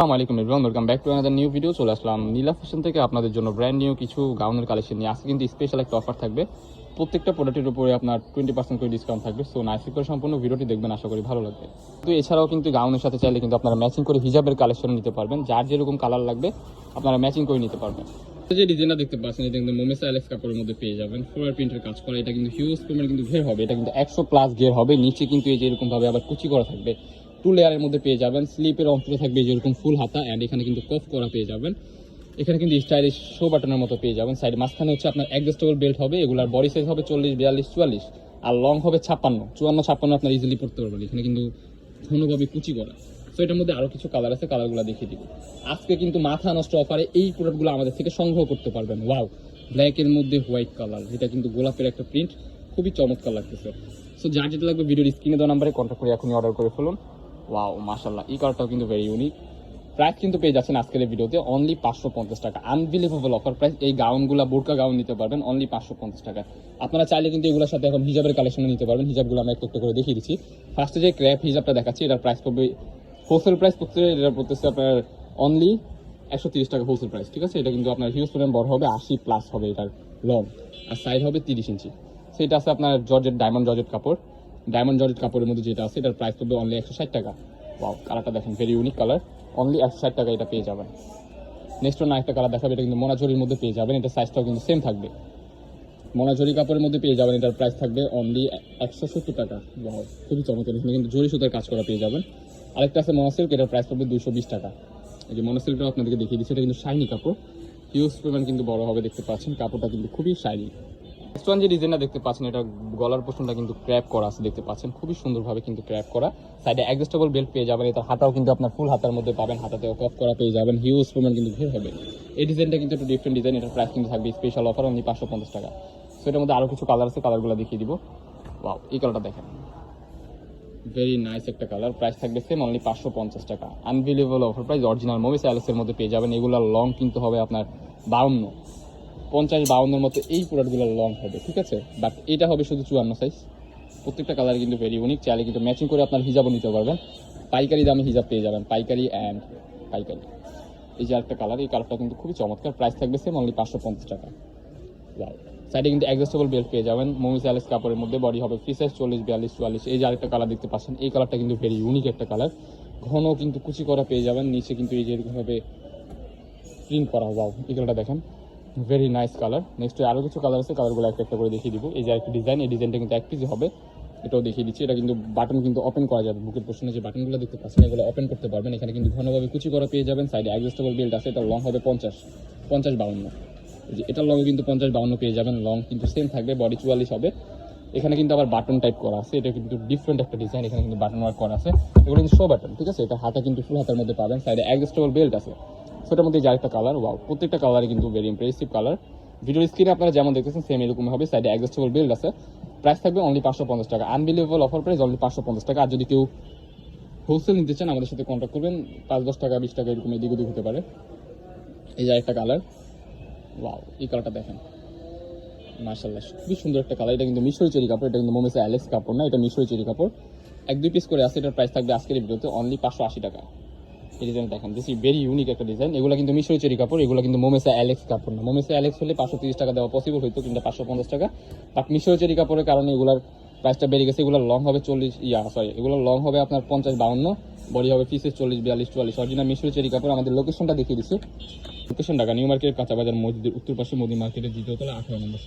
আসসালামু everyone welcome back to another new video চলে আসলাম নীলা ফ্যাশন থেকে আপনাদের জন্য ব্র্যান্ড নিউ কিছু গাউনের কালেকশন নিয়ে। আজকে কিন্তু স্পেশাল একটা অফার থাকবে। প্রত্যেকটা প্রোডাক্টের উপরে আপনার টোয়েন্টি পার্সেন্ট করে ডিসকাউন্ট থাকবে। সো নাইসি করে সম্পূর্ণ ভিডিওটি দেখবেন, আশা করি ভালো লাগবে। তো এছাড়াও কিন্তু গাউনের সাথে চাইলে কিন্তু আপনারা ম্যাচিং করে হিজাবের কালেকশন নিতে পারবেন। যার যেরকম কালার লাগবে, আপনারা ম্যাচিং করে নিতে পারবেন। যে ডিজাইনটা দেখতে পাচ্ছেন, এটা কিন্তু মোমেসা অ্যালেক্স কাপড়ের মধ্যে পেয়ে যাবেন। ফ্লোয়ার প্রিন্টের কাজ করা, এটা কিন্তু হিউজ পরিমাণ কিন্তু ঘের হবে। এটা কিন্তু একশো প্লাস ঘের হবে। নিচে কিন্তু এই যে এরকম ভাবে আবার কুচি করা থাকবে। টু লেয়ারের মধ্যে পেয়ে যাবেন। স্লিপের অংশটা থাকবে যেরকম ফুল হাতা অ্যান্ড এখানে কিন্তু কফ করা পেয়ে যাবেন। এখানে কিন্তু স্টাইলিশ শো বাটনের মতো পেয়ে যাবেন। সাইড মাঝখানে হচ্ছে আপনার অ্যাডজাস্টেবল বেল্ট হবে, এগুলার বডি সাইজ হবে চল্লিশ, বিয়াল্লিশ, চুয়াল্লিশ আর লং হবে ছাপ্পান্ন। চুয়ান্ন, ছাপ্পান্ন আপনার ইজিলি পড়তে পারবেন। এখানে কিন্তু ঘনভাবে কুচি করা। সো এটার মধ্যে আরও কিছু কালার আছে কালারগুলো দেখিয়ে দিব। আজকে কিন্তু মাথা নষ্ট অফারে এই প্রোডাক্টগুলো আমাদের থেকে সংগ্রহ করতে পারবেন। ওয়াও ব্ল্যাকের মধ্যে হোয়াইট কালার যেটা কিন্তু গোলাপের একটা প্রিন্ট খুবই চমৎকার লাগতেছে। সো যার যেটা লাগবে ভিডিওর স্ক্রিনে দেওয়া নাম্বারে কন্ট্যাক্ট করে এখনই অর্ডার করে ফেলুন। ওয়াও মাশাল্লাহ এই কালারটাও কিন্তু ভেরি ইউনিক প্রাইস কিন্তু পেয়ে যাচ্ছেন আজকের ভিডিওতে অনলি পাঁচশো পঞ্চাশ টাকা। আনবিলিভেবল অফার প্রাইস এই গাউনগুলো, বোরকা গাউন নিতে পারবেন অনলি পাঁচশো পঞ্চাশ টাকা আপনারা চাইলে কিন্তু এগুলোর সাথে এখন হিজাবের কালেকশন নিতে পারবেন। হিজাবগুলো আমরা একটু একটু করে দেখিয়ে দিচ্ছি। ফার্স্টে যে ক্র্যাপ হিজাবটা দেখাচ্ছি, এটার প্রাইস পড়বে হোলসেল প্রাইস পড়তে এটা পড়তেছে আপনার অনলি একশো তিরিশ টাকা হোলসেল প্রাইস ঠিক আছে? এটা কিন্তু আপনার হিউজ পরিমাণ বড় হবে, আশি প্লাস হবে এটার লং আর সাইজ হবে তিরিশ ইঞ্চি। সেটা আছে আপনার জর্জেট ডায়মন্ড জর্জেট কাপড়। ডায়মন্ড জর্জেট কাপড়ের মধ্যে যেটা আছে এটার প্রাইস পড়বে অনলি একশো ষাট টাকা। ওয়াও কালারটা দেখেন ভেরি ইউনিক কালার অনলি একশো ষাট টাকা এটা পেয়ে যাবেন। নেক্সট অন্য একটা কালার দেখাবে এটা কিন্তু মোনাঝুরির মধ্যে পেয়ে যাবেন। এটা সাইজটাও কিন্তু সেম থাকবে। মোনাঝুরি কাপড়ের মধ্যে পেয়ে যাবেন এটার প্রাইস থাকবে অনলি একশো সত্তর টাকা। Wow, খুবই চমৎকার। এখানে কিন্তু জরি সুতার কাজ করা পেয়ে যাবেন। আরেকটা আছে মোনাসিল্ক এটার প্রাইস পড়বে দুশো বিশ টাকা। এই যে মোনাসিল্কটাও আপনাদেরকে দেখিয়ে দিচ্ছি এটা কিন্তু শাইনি কাপড়। হিউজ পরিমাণ কিন্তু বড় হবে দেখতে পাচ্ছেন কাপড়টা কিন্তু খুবই শাইনি নেক্সট ওয়ান যে ডিজাইনটা দেখতে পাচ্ছেন, এটা গলার পোর্শনটা কিন্তু ক্র্যাপ করা আছে, দেখতে পাচ্ছেন। খুবই সুন্দরভাবে কিন্তু ক্র্যাপ করা। সাইডে অ্যাডজাস্টেবল বেল্ট পেয়ে যাবেন এটা হাতাও কিন্তু আপনার ফুল হাতার মধ্যে পাবেন। হাতাতেও কফ করা পেয়ে যাবেন হিউজ পরিমাণ কিন্তু ভিড় হবে। এই ডিজাইনটা কিন্তু একটু ডিফারেন্ট ডিজাইন এটার প্রাইস কিন্তু থাকবে স্পেশাল অফার অনলি পাঁচশো পঞ্চাশ টাকা। সো এটার মধ্যে আরও কিছু কালার আছে কালারগুলো দেখিয়ে দিব। ওয়াও এই কালারটা দেখেন। ভেরি নাইস একটা কালার প্রাইস থাকবে সেম অনলি পাঁচশো পঞ্চাশ টাকা। আনবিলিভেবল অফার প্রাইস অরিজিনাল মোবিস অ্যালেক্সের মধ্যে পেয়ে যাবেন। এগুলো লং কিন্তু হবে আপনার বাউন্ন। পঞ্চাশ বাউন্নের মতো এই প্রোডাক্টগুলো লং হবে, ঠিক আছে? বাট এটা হবে শুধু চুয়ান্ন সাইজ প্রত্যেকটা কালার কিন্তু ভেরি ইউনিক চাইলে কিন্তু ম্যাচিং করে আপনার হিজাবও নিতে পারবেন। পাইকারি দামে হিজাব পেয়ে যাবেন, পাইকারি অ্যান্ড পাইকারি। এই যে একটা কালার এই কালারটা কিন্তু খুবই চমৎকার। প্রাইস থাকবে সেম অনলি পাঁচশো পঞ্চাশ টাকা। সাইডে কিন্তু অ্যাডজাস্টেবল বেল্ট পেয়ে যাবেন। মোমিস অ্যালেক্স কাপড়ের মধ্যে বডি হবে ফ্রি সাইজ চল্লিশ, বিয়াল্লিশ, চুয়াল্লিশ। এই যে আরেকটা কালার দেখতে পাচ্ছেন, এই কালারটা কিন্তু ভেরি ইউনিক একটা কালার ঘন কিন্তু কুচি করা পেয়ে যাবেন। নিচে কিন্তু এই যে এরকমভাবে প্রিন্ট করা হবে এই কালারটা দেখেন। ভেরি নাইস কালার নেক্সট আরও কিছু কালার আছে কালারগুলো একটা একটা করে দেখিয়ে দিব। এই যে একটা ডিজাইন এই ডিজাইনটা কিন্তু এক হবে। এটাও দেখিয়ে দিচ্ছি। এটা কিন্তু বাটন কিন্তু ওপেন করা যাবে। বুকের পোর্শনে যে বাটনগুলো দেখতে পাচ্ছেন, এগুলো ওপেন করতে পারবেন। এখানে কিন্তু ঘনভাবে কুচি করা পেয়ে যাবেন। সাইডে অ্যাডজাস্টেবল বেল্ট আছে এটা লং হবে পঞ্চাশ পঞ্চাশ বাউন্ন। যে এটার লংয়ে কিন্তু পঞ্চাশ বাউন্ন পেয়ে যাবেন। লং কিন্তু সেম থাকবে বডি চুয়াল্লিশ হবে। এখানে কিন্তু আবার বাটন টাইপ করা আছে। এটা কিন্তু ডিফারেন্ট একটা ডিজাইন এখানে কিন্তু বাটন ওয়ার্ক করা আছে। এগুলো কিন্তু শো বাটন ঠিক আছে? এটা হাতা কিন্তু ফুল হাতার মধ্যে পাবেন। সাইডে অ্যাডজাস্টেবল বেল্ট আছে। সেটার মধ্যে যে একটা কালার ওয়াও প্রত্যেকটা কালারই কিন্তু ভেরি ইমপ্রেসিভ কালার ভিডিওর স্ক্রিনে আপনারা যেমন দেখতেছেন সেম এরকম হবে। সাইডে অ্যাডজাস্টেবল বেল্ট আছে। প্রাইস থাকবে অনলি পাঁচশো পঞ্চাশ টাকা। আনবিলিভেবল অফার প্রাইস অনলি পাঁচশো পঞ্চাশ টাকা। আর যদি কেউ হোলসেল নিতে চান, আমাদের সাথে কন্ট্যাক্ট করবেন। পাঁচ, দশ টাকা, বিশ টাকা এরকম এদিক ওদিক হতে পারে। এই যে একটা কালার ওয়াও এই কালারটা দেখেন। মার্শাল্লাহ খুবই সুন্দর একটা কালার এটা কিন্তু মিশরি চেরি কাপড়। এটা কিন্তু মোমেসে অ্যালেক্স কাপড় না, এটা মিশরি চেরি কাপড়। এক, দুই পিস করে আছে। এটার প্রাইস থাকবে আজকের ভিডিওতে অনলি পাঁচশো আশি টাকা। এই ডিজাইন দেখেন। দিস ইজ ভেরি ইউনিক একটা ডিজাইন এগুলো কিন্তু মিশরি চেরি কাপড়, এগুলো কিন্তু মোমেসা অ্যালেক্স কাপড় না। মোমেসা অ্যালেক্স হলে পাঁচশো তিরিশ টাকা দেওয়া পসিবল হইতো কিন্তু পাঁচশো পঞ্চাশ টাকা। বাট মিশরি চেরি কাপড়ের কারণে এগুলার প্রাইসটা বেড়ে গেছে। এগুলোর লং হবে চল্লিশ, ইয়া সরি এগুলোর লং হবে আপনার পঞ্চাশ বাউন্ন। বডি হবে পিসেস চল্লিশ, বিয়াল্লিশ, চুয়াল্লিশ। অরিজিনাল মিশরি চেরি কাপড় আমাদের লোকেশনটা দেখিয়ে দিচ্ছি লোকেশন ঢাকা নিউ মার্কেট কাঁচা বাজার মসজিদের উত্তর পাশে মোদি মার্কেটের দ্বিতীয় তলা, আঠারো নম্বর